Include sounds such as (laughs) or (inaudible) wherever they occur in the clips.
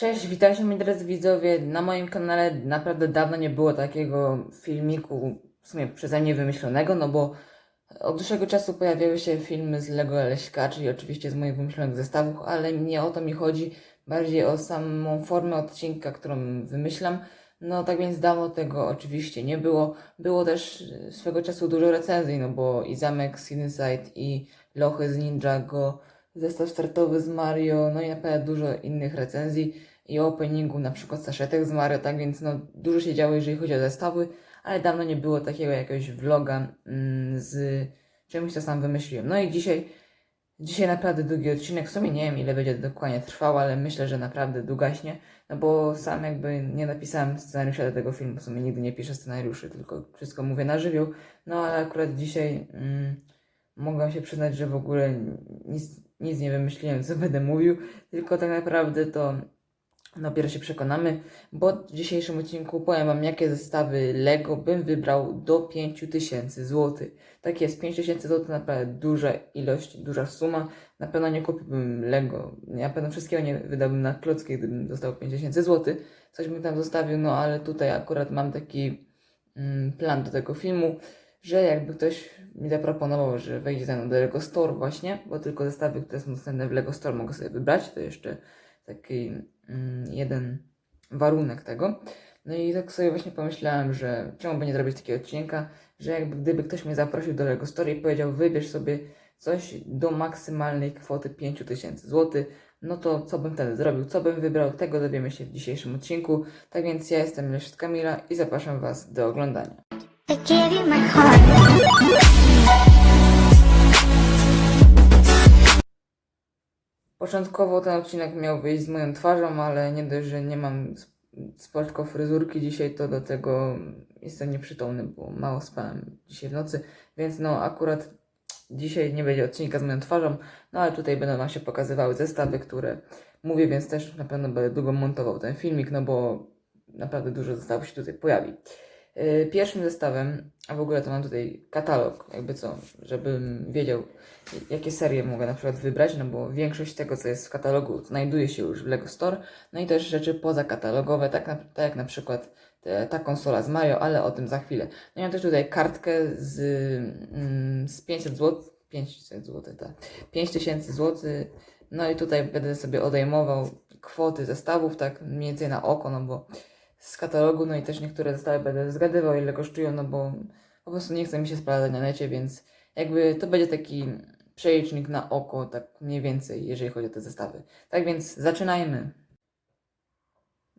Cześć, witajcie moi drodzy widzowie. Na moim kanale naprawdę dawno nie było takiego filmiku, w sumie przeze mnie wymyślonego, no bo od dłuższego czasu pojawiały się filmy z Lego LSK, czyli oczywiście z moich wymyślonych zestawów, ale nie o to mi chodzi, bardziej o samą formę odcinka, którą wymyślam. No tak więc dawno tego oczywiście nie było. Było też swego czasu dużo recenzji, no bo i Zamek z Inside i Lochy z Ninjago, zestaw startowy z Mario, no i naprawdę dużo innych recenzji i openingu na przykład saszetek z Mario, tak więc no dużo się działo, jeżeli chodzi o zestawy, ale dawno nie było takiego jakiegoś vloga mm, z czymś, co sam wymyśliłem. No i dzisiaj, dzisiaj naprawdę długi odcinek, w sumie nie wiem ile będzie dokładnie trwał, ale myślę, że naprawdę długaśnie, no bo sam jakby nie napisałem scenariusza do tego filmu, w sumie nigdy nie piszę scenariuszy, tylko wszystko mówię na żywioł, no ale akurat dzisiaj mm, mogę się przyznać, że w ogóle nic, nic nie wymyśliłem, co będę mówił, tylko tak naprawdę to dopiero się przekonamy, bo w dzisiejszym odcinku powiem Wam, jakie zestawy Lego bym wybrał do 5000 zł. Tak jest, 5000 zł to naprawdę duża ilość, duża suma. Na pewno nie kupiłbym Lego, na pewno wszystkiego nie wydałbym na klocki, gdybym dostał 5000 zł. Coś bym tam zostawił, no ale tutaj akurat mam taki mm, plan do tego filmu, że jakby ktoś mi zaproponował, że wejdzie ze mną do Lego Store właśnie, bo tylko zestawy, które są dostępne w Lego Store mogę sobie wybrać, to jeszcze taki jeden warunek tego. No i tak sobie właśnie pomyślałem, że czemu by nie zrobić takiego odcinka, że jakby gdyby ktoś mnie zaprosił do Lego Store i powiedział wybierz sobie coś do maksymalnej kwoty 5000 zł, no to co bym wtedy zrobił, co bym wybrał, tego dowiemy się w dzisiejszym odcinku. Tak więc ja jestem Leszek Kamila i zapraszam Was do oglądania. Początkowo ten odcinek miał wyjść z moją twarzą, ale nie dość, że nie mam sp- spoczko fryzurki dzisiaj, to do tego jestem nieprzytomny, bo mało spałem dzisiaj w nocy, więc no akurat dzisiaj nie będzie odcinka z moją twarzą, no ale tutaj będą Wam się pokazywały zestawy, które mówię, więc też na pewno będę długo montował ten filmik, no bo naprawdę dużo zestawów się tutaj pojawi. Yy, Pierwszym zestawem, a w ogóle to mam tutaj katalog, jakby co, żebym wiedział, jakie serie mogę na przykład wybrać, no bo większość tego, co jest w katalogu, znajduje się już w Lego Store, no i też rzeczy pozakatalogowe, tak, na, tak jak na przykład te, ta konsola z Mario, ale o tym za chwilę. No i mam też tutaj kartkę z, mm, z 500 zł, 500 zł, tak, 5000 zł, no i tutaj będę sobie odejmował kwoty zestawów, tak mniej więcej na oko, no bo z katalogu, no i też niektóre zestawy będę zgadywał, ile kosztują, no bo po prostu nie chce mi się sprawdzać na necie, więc jakby to będzie taki przelicznik na oko, tak mniej więcej, jeżeli chodzi o te zestawy. Tak więc zaczynajmy.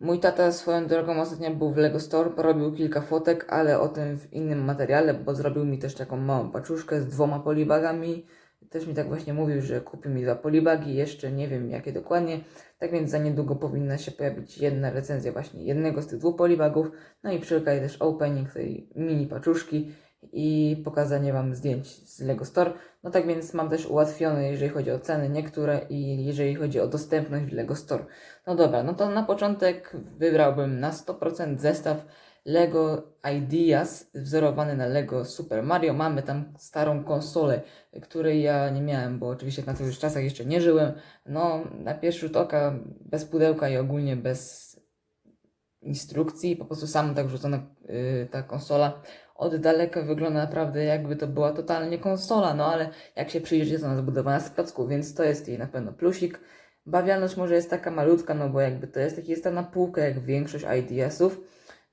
Mój tata swoją drogą ostatnio był w Lego Store, porobił kilka fotek, ale o tym w innym materiale, bo zrobił mi też taką małą paczuszkę z dwoma polibagami. Też mi tak właśnie mówił, że kupił mi dwa polibagi, jeszcze nie wiem jakie dokładnie. Tak więc za niedługo powinna się pojawić jedna recenzja właśnie jednego z tych dwóch polibagów. No i przy też opening tej mini paczuszki i pokazanie Wam zdjęć z Lego Store. No tak więc mam też ułatwione, jeżeli chodzi o ceny niektóre i jeżeli chodzi o dostępność w Lego Store. No dobra, no to na początek wybrałbym na 100% zestaw Lego Ideas wzorowany na Lego Super Mario. Mamy tam starą konsolę, której ja nie miałem, bo oczywiście na tych czasach jeszcze nie żyłem. No, na pierwszy rzut oka bez pudełka i ogólnie bez instrukcji, po prostu sam tak wrzucona yy, ta konsola. Od daleka wygląda naprawdę jakby to była totalnie konsola, no ale jak się przyjrzy, jest ona zbudowana z klocków, więc to jest jej na pewno plusik. Bawialność może jest taka malutka, no bo jakby to jest taki jest tam na półkę jak większość IDS-ów,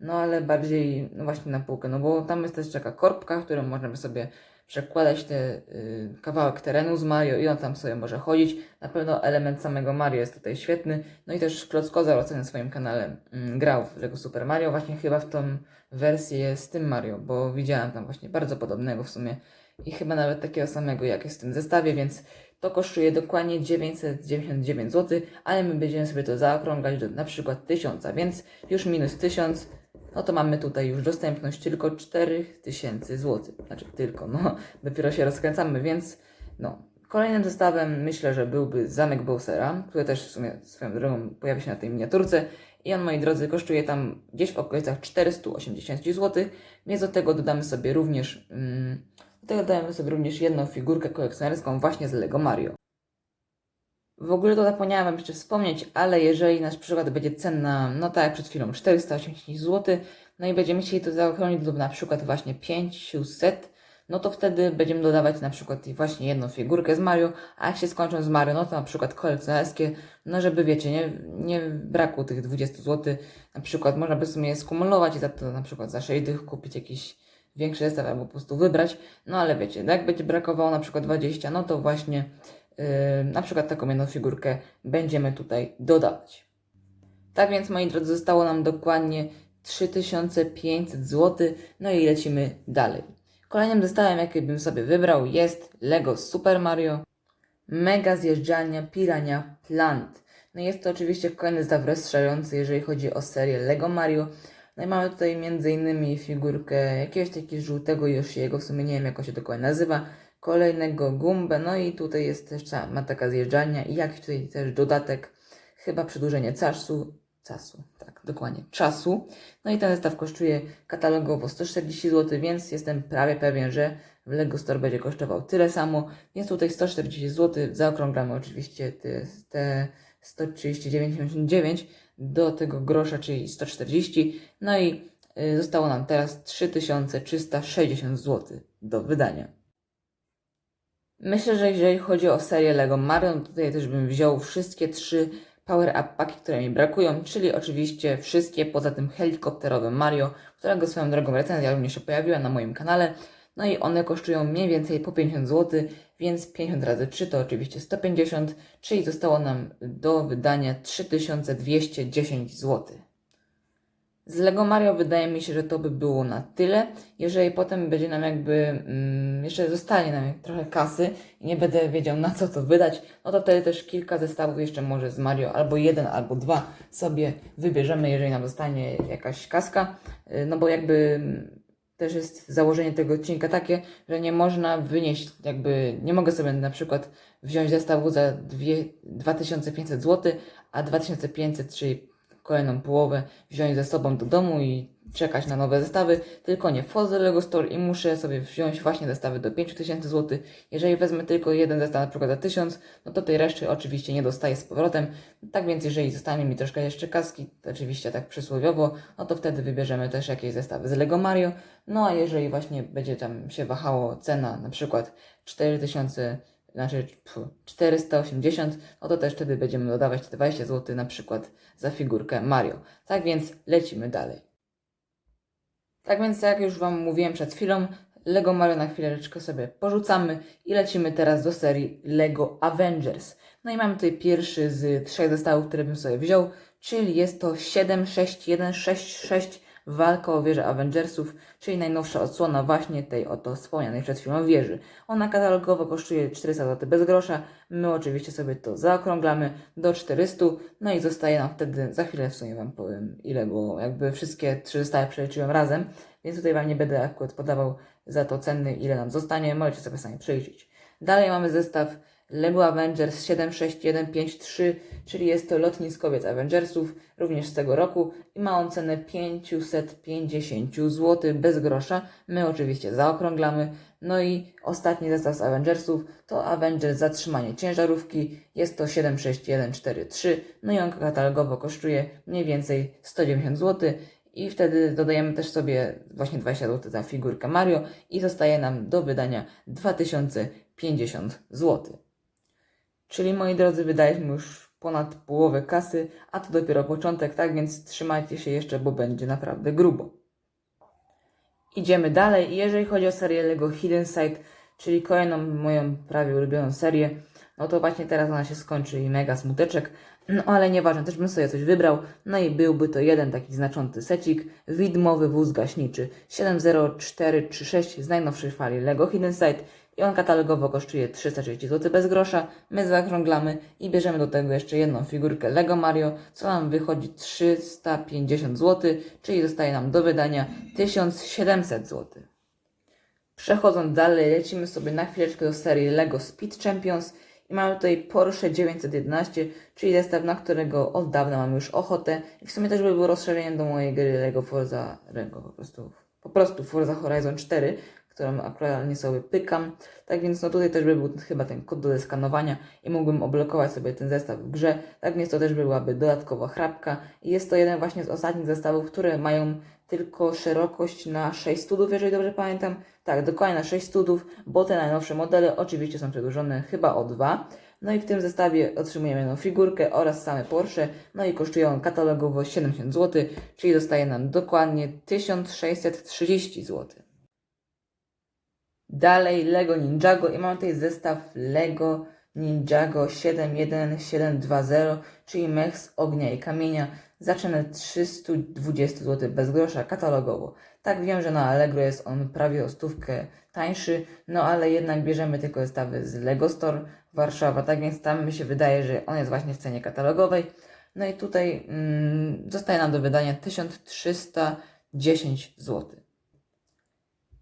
no ale bardziej no właśnie na półkę, no bo tam jest też taka korbka, w którą możemy sobie przekładać te y, kawałek terenu z Mario i on tam sobie może chodzić. Na pewno element samego Mario jest tutaj świetny. No i też Klockozar oceny na swoim kanale mm, grał w Lego Super Mario, właśnie chyba w tą wersję z tym Mario, bo widziałem tam właśnie bardzo podobnego w sumie i chyba nawet takiego samego jak jest w tym zestawie, więc to kosztuje dokładnie 999 zł, ale my będziemy sobie to zaokrągać do na przykład 1000, więc już minus 1000, no to mamy tutaj już dostępność tylko 4000 zł. Znaczy tylko, no (laughs) dopiero się rozkręcamy, więc no. Kolejnym zestawem myślę, że byłby Zamek Bowsera, który też w sumie swoją drogą pojawi się na tej miniaturce i on, moi drodzy, kosztuje tam gdzieś w okolicach 480 zł, więc do tego dodamy sobie również mm, do tego dodamy sobie również jedną figurkę kolekcjonerską właśnie z Lego Mario. W ogóle to zapomniałam jeszcze wspomnieć, ale jeżeli nasz przykład będzie cenna, no tak jak przed chwilą, 480 zł, no i będziemy chcieli to zaokrąglić do na przykład właśnie 500, no to wtedy będziemy dodawać na przykład właśnie jedną figurkę z Mario, a jak się skończą z Mario, no to na przykład kolekcjonerskie, no żeby wiecie, nie, nie brakło tych 20 zł, na przykład można by sobie je skumulować i za to na przykład za 6 dych kupić jakiś większy zestaw albo po prostu wybrać, no ale wiecie, jak będzie brakowało na przykład 20, no to właśnie na przykład taką jedną figurkę będziemy tutaj dodawać. Tak więc moi drodzy, zostało nam dokładnie 3500 zł, no i lecimy dalej. Kolejnym zestawem, jaki bym sobie wybrał, jest Lego Super Mario Mega Zjeżdżalnia Pirania Planet. No jest to oczywiście kolejny zestaw rozszerzający, jeżeli chodzi o serię Lego Mario. No i mamy tutaj m.in. figurkę jakiegoś takiego żółtego Yoshiego, w sumie nie wiem jak on się dokładnie nazywa, kolejnego Gumbę, no i tutaj jest też ta, ma taka zjeżdżalnia i jakiś tutaj też dodatek, chyba przedłużenie czasu, czasu, tak, dokładnie, czasu. No i ten zestaw kosztuje katalogowo 140 zł, więc jestem prawie pewien, że w Lego Store będzie kosztował tyle samo, więc tutaj 140 zł, zaokrąglamy oczywiście te, te 139,99 do tego grosza, czyli 140, no i y, zostało nam teraz 3360 zł do wydania. Myślę, że jeżeli chodzi o serię Lego Mario, no tutaj też bym wziął wszystkie trzy Power Up paki, które mi brakują, czyli oczywiście wszystkie poza tym helikopterowym Mario, którego swoją drogą recenzja również się pojawiła na moim kanale. No i one kosztują mniej więcej po 50 zł, więc 50 razy 3 to oczywiście 150, czyli zostało nam do wydania 3210 zł. Z Lego Mario wydaje mi się, że to by było na tyle. Jeżeli potem będzie nam jakby, mm, jeszcze zostanie nam trochę kasy i nie będę wiedział na co to wydać, no to wtedy też kilka zestawów jeszcze może z Mario, albo jeden, albo dwa sobie wybierzemy, jeżeli nam zostanie jakaś kaska. Y, No bo jakby mm, też jest założenie tego odcinka takie, że nie można wynieść, jakby nie mogę sobie na przykład wziąć zestawu za dwie, 2500 zł, a 2500, czyli kolejną połowę wziąć ze sobą do domu i czekać na nowe zestawy, tylko nie wchodzę do Lego Store i muszę sobie wziąć właśnie zestawy do 5000 zł. Jeżeli wezmę tylko jeden zestaw na przykład za 1000, no to tej reszty oczywiście nie dostaję z powrotem. Tak więc jeżeli zostanie mi troszkę jeszcze kaski, oczywiście tak przysłowiowo, no to wtedy wybierzemy też jakieś zestawy z Lego Mario. No a jeżeli właśnie będzie tam się wahało cena na przykład 4000 znaczy pfu, 480, no to też wtedy będziemy dodawać te 20 zł na przykład za figurkę Mario. Tak więc lecimy dalej. Tak więc jak już Wam mówiłem przed chwilą, Lego Mario na chwileczkę sobie porzucamy i lecimy teraz do serii Lego Avengers. No i mamy tutaj pierwszy z trzech zestawów, które bym sobie wziął, czyli jest to 76166 Walka o wieżę Avengersów, czyli najnowsza odsłona właśnie tej oto wspomnianej przed chwilą wieży. Ona katalogowo kosztuje 400 zł bez grosza, my oczywiście sobie to zaokrąglamy do 400, no i zostaje nam wtedy, za chwilę w sumie Wam powiem ile, bo jakby wszystkie trzy zestawy przeliczyłem razem, więc tutaj Wam nie będę akurat podawał za to ceny, ile nam zostanie, możecie sobie sami przeliczyć. Dalej mamy zestaw Lego Avengers 76153, czyli jest to lotniskowiec Avengersów, również z tego roku i ma on cenę 550 zł bez grosza. My oczywiście zaokrąglamy. No i ostatni zestaw z Avengersów to Avengers Zatrzymanie Ciężarówki, jest to 76143, no i on katalogowo kosztuje mniej więcej 190 zł. I wtedy dodajemy też sobie właśnie 20 zł za figurkę Mario i zostaje nam do wydania 2050 zł. Czyli moi drodzy, wydaliśmy już ponad połowę kasy, a to dopiero początek, tak więc trzymajcie się jeszcze, bo będzie naprawdę grubo. Idziemy dalej. Jeżeli chodzi o serię Lego Hidden Side, czyli kolejną moją prawie ulubioną serię, no to właśnie teraz ona się skończy i mega smuteczek, no ale nieważne, też bym sobie coś wybrał, no i byłby to jeden taki znaczący secik, widmowy wóz gaśniczy. 70436 z najnowszej fali Lego Hidden Side i on katalogowo kosztuje 330 zł bez grosza. My zaokrąglamy i bierzemy do tego jeszcze jedną figurkę Lego Mario, co nam wychodzi 350 zł, czyli zostaje nam do wydania 1700 zł. Przechodząc dalej, lecimy sobie na chwileczkę do serii Lego Speed Champions i mamy tutaj Porsche 911, czyli zestaw, na którego od dawna mam już ochotę i w sumie też by było rozszerzeniem do mojej gry Lego Forza, Lego po prostu, po prostu Forza Horizon 4, którą aktualnie sobie pykam. Tak więc no tutaj też by był chyba ten kod do zeskanowania i mógłbym oblokować sobie ten zestaw w grze. Tak więc to też byłaby dodatkowa chrapka. I jest to jeden właśnie z ostatnich zestawów, które mają tylko szerokość na 6 studów, jeżeli dobrze pamiętam. Tak, dokładnie na 6 studów, bo te najnowsze modele oczywiście są przedłużone chyba o 2. No i w tym zestawie otrzymujemy jedną figurkę oraz same Porsche, no i kosztuje on katalogowo 70 zł, czyli zostaje nam dokładnie 1630 zł. Dalej Lego Ninjago i mam tutaj zestaw Lego Ninjago 71720, czyli mech z ognia i kamienia za cenę 320 zł bez grosza katalogowo. Tak wiem, że na Allegro jest on prawie o stówkę tańszy, no ale jednak bierzemy tylko zestawy z Lego Store Warszawa, tak więc tam mi się wydaje, że on jest właśnie w cenie katalogowej. No i tutaj mm, zostaje nam do wydania 1310 zł.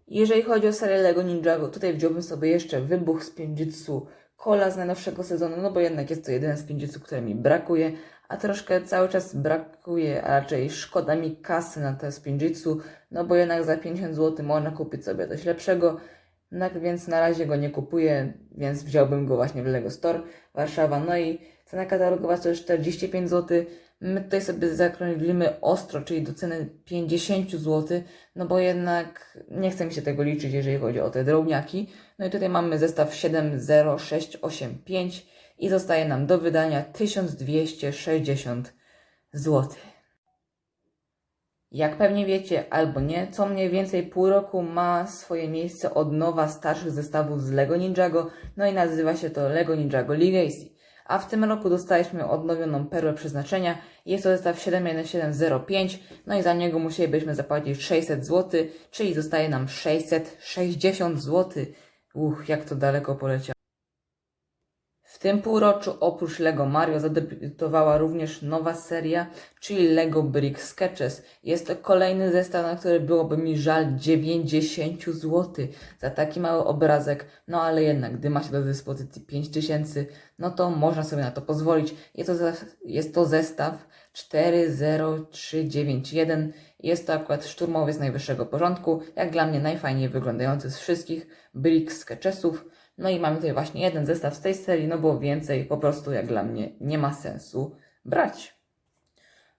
Jeżeli chodzi o serię Lego Ninjago, tutaj wziąłbym sobie jeszcze wybuch z Piędzitsu Cola z najnowszego sezonu, no bo jednak jest to jeden z Piędzitsu, które mi brakuje, a troszkę cały czas brakuje, a raczej szkoda mi kasy na te Spinjitsu, no bo jednak za 50 zł można kupić sobie coś lepszego, no więc na razie go nie kupuję, więc wziąłbym go właśnie w Lego Store Warszawa, no i cena katalogowa to jest 45 zł, My tutaj sobie zakrąglimy ostro, czyli do ceny 50 zł, no bo jednak nie chce mi się tego liczyć, jeżeli chodzi o te drobniaki. No i tutaj mamy zestaw 70685 i zostaje nam do wydania 1260 zł. Jak pewnie wiecie albo nie, co mniej więcej pół roku ma swoje miejsce odnowa starszych zestawów z LEGO Ninjago, no i nazywa się to LEGO Ninjago Legacy a w tym roku dostaliśmy odnowioną perłę przeznaczenia. Jest to zestaw 71705, no i za niego musielibyśmy zapłacić 600 zł, czyli zostaje nam 660 zł. Uch, jak to daleko poleciało. W tym półroczu oprócz LEGO Mario zadebiutowała również nowa seria, czyli LEGO Brick Sketches. Jest to kolejny zestaw, na który byłoby mi żal 90 zł za taki mały obrazek, no ale jednak, gdy ma się do dyspozycji 5000, no to można sobie na to pozwolić. Jest to, jest to zestaw 40391. Jest to akurat szturmowiec najwyższego porządku, jak dla mnie najfajniej wyglądający z wszystkich Brick Sketchesów. No i mamy tutaj właśnie jeden zestaw z tej serii, no bo więcej po prostu jak dla mnie nie ma sensu brać.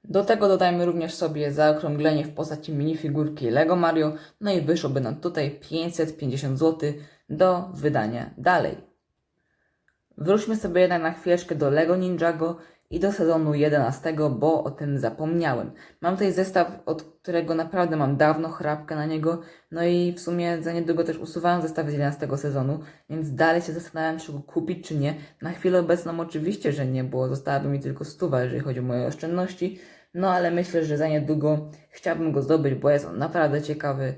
Do tego dodajmy również sobie zaokrąglenie w postaci minifigurki Lego Mario, no i wyszłoby nam tutaj 550 zł do wydania dalej. Wróćmy sobie jednak na chwileczkę do Lego Ninjago i do sezonu 11, bo o tym zapomniałem. Mam tutaj zestaw, od którego naprawdę mam dawno chrapkę na niego, no i w sumie za niedługo też usuwałem zestawy z 11 sezonu, więc dalej się zastanawiam, czy go kupić, czy nie. Na chwilę obecną oczywiście, że nie, bo zostałaby mi tylko stuwa, jeżeli chodzi o moje oszczędności, no ale myślę, że za niedługo chciałbym go zdobyć, bo jest on naprawdę ciekawy.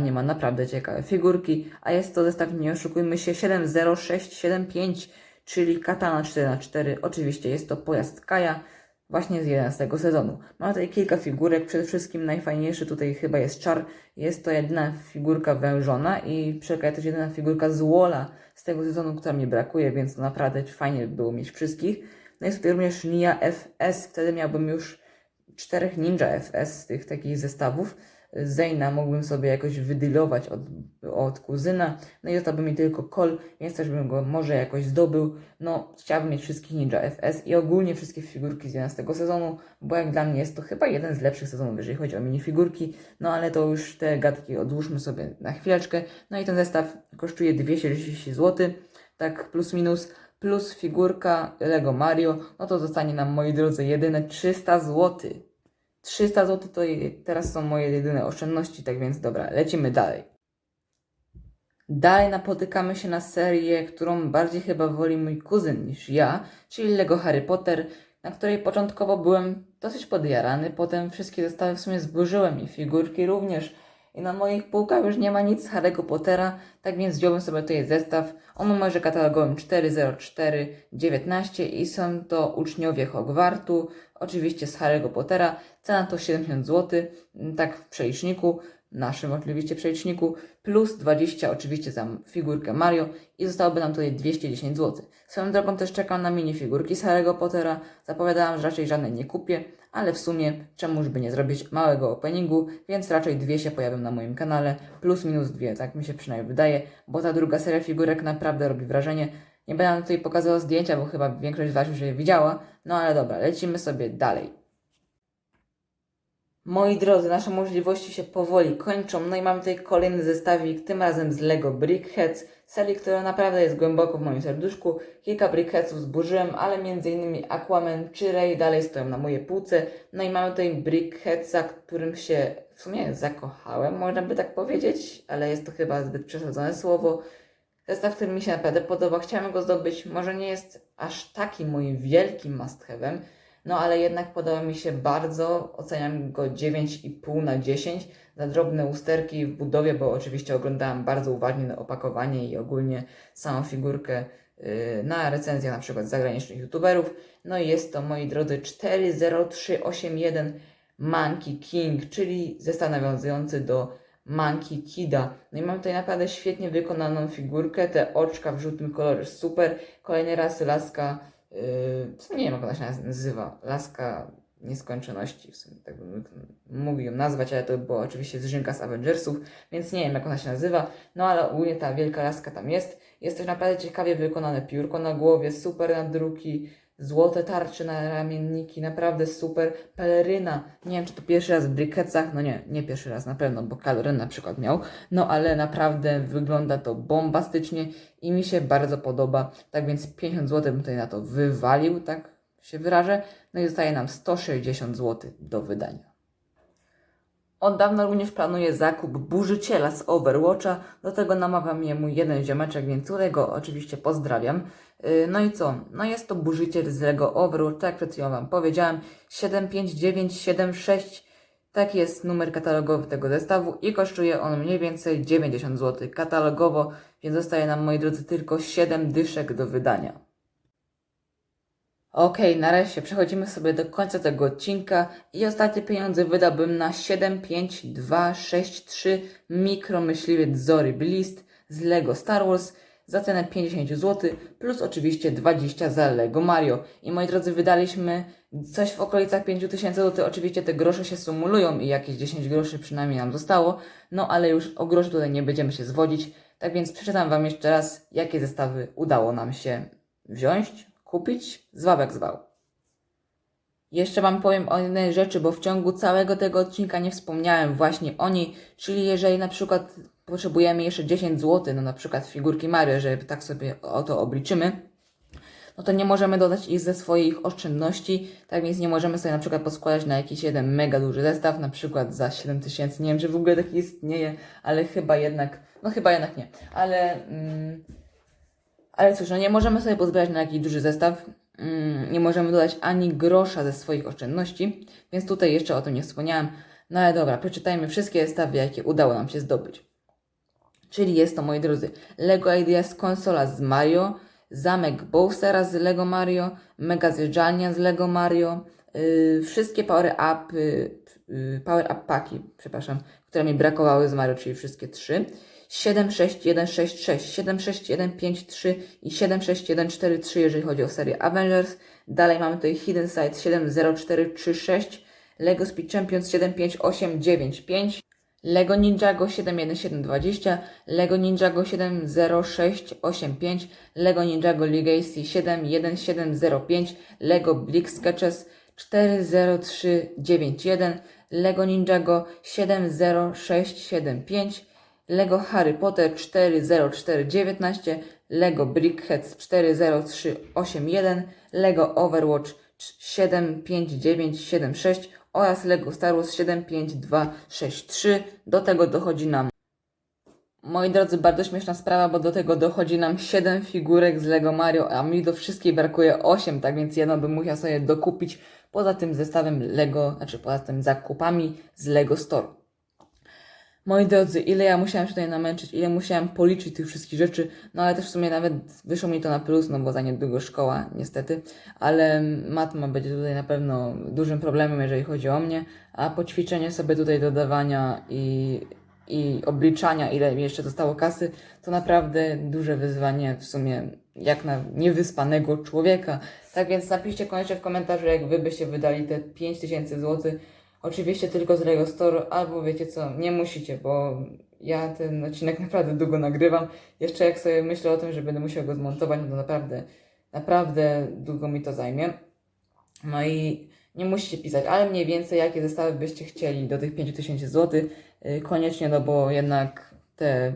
Mnie ma naprawdę ciekawe figurki, a jest to zestaw, nie oszukujmy się, 70675, czyli Katana 4x4. Oczywiście jest to pojazd Kaja, właśnie z 11 sezonu. Mam tutaj kilka figurek, przede wszystkim najfajniejszy tutaj chyba jest Czar. Jest to jedyna figurka wężona i przy okazji też jedyna figurka z Wola z tego sezonu, która mi brakuje, więc naprawdę fajnie by było mieć wszystkich. No jest tutaj również Nia FS, wtedy miałbym już czterech Ninja FS z tych takich zestawów. Zeyna mógłbym sobie jakoś wydylować od, od kuzyna. No i zostałby mi tylko Kol, więc też bym go może jakoś zdobył. No, chciałbym mieć wszystkich Ninja FS i ogólnie wszystkie figurki z 11 sezonu, bo jak dla mnie jest to chyba jeden z lepszych sezonów, jeżeli chodzi o minifigurki. No ale to już te gadki odłóżmy sobie na chwileczkę. No i ten zestaw kosztuje 230 zł, tak plus minus. Plus figurka Lego Mario, no to zostanie nam, moi drodzy, jedyne 300 zł. 300 zł to teraz są moje jedyne oszczędności, tak więc dobra, lecimy dalej. Dalej napotykamy się na serię, którą bardziej chyba woli mój kuzyn niż ja, czyli Lego Harry Potter, na której początkowo byłem dosyć podjarany, potem wszystkie zestawy w sumie zburzyłem i figurki również. I na moich półkach już nie ma nic z Harry'ego Pottera, tak więc wziąłem sobie tutaj zestaw o numerze katalogowym 40419 i są to uczniowie Hogwartu, oczywiście z Harry'ego Pottera. Cena to 70 zł, tak w przeliczniku. Naszym oczywiście przeliczniku, plus 20 oczywiście za figurkę Mario i zostałoby nam tutaj 210 zł. Swoją drogą też czekam na minifigurki z Harry'ego Pottera. Zapowiadałam, że raczej żadnej nie kupię, ale w sumie czemuż by nie zrobić małego openingu, więc raczej dwie się pojawią na moim kanale, plus minus dwie, tak mi się przynajmniej wydaje, bo ta druga seria figurek naprawdę robi wrażenie. Nie będę tutaj pokazywał zdjęcia, bo chyba większość z Was już je widziała, no ale dobra, lecimy sobie dalej. Moi drodzy, nasze możliwości się powoli kończą, no i mamy tutaj kolejny zestawik, tym razem z LEGO Brickheads, serii, która naprawdę jest głęboko w moim serduszku. Kilka Brickheadsów zburzyłem, ale m.in. Aquaman czy Ray dalej stoją na mojej półce. No i mamy tutaj Brickheadsa, którym się w sumie zakochałem, można by tak powiedzieć, ale jest to chyba zbyt przesadzone słowo. Zestaw, który mi się naprawdę podoba, chciałem go zdobyć. Może nie jest aż takim moim wielkim must have'em, no ale jednak podoba mi się bardzo. Oceniam go 9,5 na 10 za drobne usterki w budowie, bo oczywiście oglądałem bardzo uważnie opakowanie i ogólnie samą figurkę yy, na recenzjach na przykład zagranicznych youtuberów. No i jest to, moi drodzy, 40381 Monkey King, czyli zestaw nawiązujący do Monkey Kida. No i mam tutaj naprawdę świetnie wykonaną figurkę, te oczka w żółtym kolorze, super. Kolejny raz laska, yy, w sumie nie wiem jak ona się nazywa, laska nieskończoności, w sumie tak bym mógł ją nazwać, ale to była oczywiście zrzynka z Avengersów, więc nie wiem jak ona się nazywa, no ale ogólnie ta wielka laska tam jest. Jest też naprawdę ciekawie wykonane piórko na głowie, super nadruki, złote tarcze na ramienniki, naprawdę super. Peleryna, nie wiem czy to pierwszy raz w Bricketsach, no nie, nie pierwszy raz na pewno, bo Kaloren na przykład miał, no ale naprawdę wygląda to bombastycznie i mi się bardzo podoba, tak więc 50 zł bym tutaj na to wywalił, tak się wyrażę, no i zostaje nam 160 zł do wydania. Od dawna również planuję zakup burzyciela z Overwatcha. Do tego namawia mnie mój jeden ziomeczek, więc tutaj go oczywiście pozdrawiam. Yy, No i co? No jest to burzyciel z Lego Overwatch, tak jak przed chwilą Wam powiedziałem. 75976 taki jest numer katalogowy tego zestawu i kosztuje on mniej więcej 90 zł katalogowo, więc zostaje nam, moi drodzy, tylko 7 dyszek do wydania. Okej, nareszcie przechodzimy sobie do końca tego odcinka i ostatnie pieniądze wydałbym na 75263 mikromyśliwiec Zory Blist z Lego Star Wars za cenę 50 zł plus oczywiście 20 za Lego Mario. I moi drodzy, wydaliśmy coś w okolicach 5000 zł. Oczywiście te grosze się sumulują i jakieś 10 groszy przynajmniej nam zostało, no ale już o groszy tutaj nie będziemy się zwodzić. Tak więc przeczytam Wam jeszcze raz, jakie zestawy udało nam się wziąć, kupić, zwał jak zwał. Jeszcze Wam powiem o jednej rzeczy, bo w ciągu całego tego odcinka nie wspomniałem właśnie o niej, czyli jeżeli na przykład potrzebujemy jeszcze 10 zł, no na przykład figurki Mario, żeby tak sobie o to obliczymy, no to nie możemy dodać ich ze swoich oszczędności, tak więc nie możemy sobie na przykład poskładać na jakiś jeden mega duży zestaw, na przykład za 7000, nie wiem czy w ogóle taki istnieje, ale chyba jednak, no chyba jednak nie, ale... Mm, ale cóż, no nie możemy sobie pozbierać na jakiś duży zestaw. Mm, nie możemy dodać ani grosza ze swoich oszczędności, więc tutaj jeszcze o tym nie wspomniałem. No ale dobra, przeczytajmy wszystkie zestawy, jakie udało nam się zdobyć. Czyli jest to, moi drodzy, Lego Ideas konsola z Mario, zamek Bowsera z Lego Mario, mega zjeżdżalnia z Lego Mario, yy, wszystkie power upy, yy, power up paki, przepraszam, które mi brakowały z Mario, czyli wszystkie trzy. 76166, 76153 i 76143, jeżeli chodzi o serię Avengers. Dalej mamy tutaj Hidden Side 70436, Lego Speed Champions 75895, Lego Ninjago 71720, Lego Ninjago 70685, Lego Ninjago Legacy 71705, Lego Blick Sketches 40391, Lego Ninjago 70675, Lego Harry Potter 40419, Lego Brickheads 40381, Lego Overwatch 75976 oraz Lego Star Wars 75263. Do tego dochodzi nam Moi drodzy, bardzo śmieszna sprawa, bo do tego dochodzi nam 7 figurek z Lego Mario, a mi do wszystkich brakuje 8, tak więc jedną bym musiał sobie dokupić poza tym zestawem Lego, znaczy poza tym zakupami z Lego Store. Moi drodzy, ile ja musiałem się tutaj namęczyć, ile musiałem policzyć tych wszystkich rzeczy, no ale też w sumie nawet wyszło mi to na plus, no bo za niedługo szkoła, niestety, ale matma będzie tutaj na pewno dużym problemem, jeżeli chodzi o mnie, a poćwiczenie sobie tutaj dodawania i i obliczania, ile mi jeszcze zostało kasy, to naprawdę duże wyzwanie w sumie, jak na niewyspanego człowieka. Tak więc napiszcie koniecznie w komentarzu, jak wy byście wydali te 5000 zł. Oczywiście tylko z Lego Store, albo wiecie co, nie musicie, bo ja ten odcinek (laughs) naprawdę długo nagrywam. Jeszcze jak sobie myślę o tym, że będę musiał go zmontować, no to naprawdę, naprawdę długo mi to zajmie. No i nie musicie pisać, ale mniej więcej jakie zestawy byście chcieli do tych 5000 zł. Yy, Koniecznie, no bo jednak te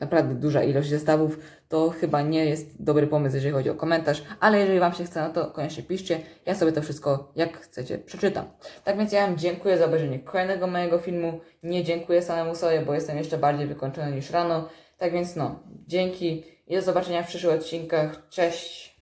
naprawdę duża ilość zestawów to chyba nie jest dobry pomysł, jeżeli chodzi o komentarz, ale jeżeli Wam się chce, no to koniecznie piszcie. Ja sobie to wszystko, jak chcecie, przeczytam. Tak więc ja Wam dziękuję za obejrzenie kolejnego mojego filmu. Nie dziękuję samemu sobie, bo jestem jeszcze bardziej wykończony niż rano. Tak więc no, dzięki i do zobaczenia w przyszłych odcinkach. Cześć!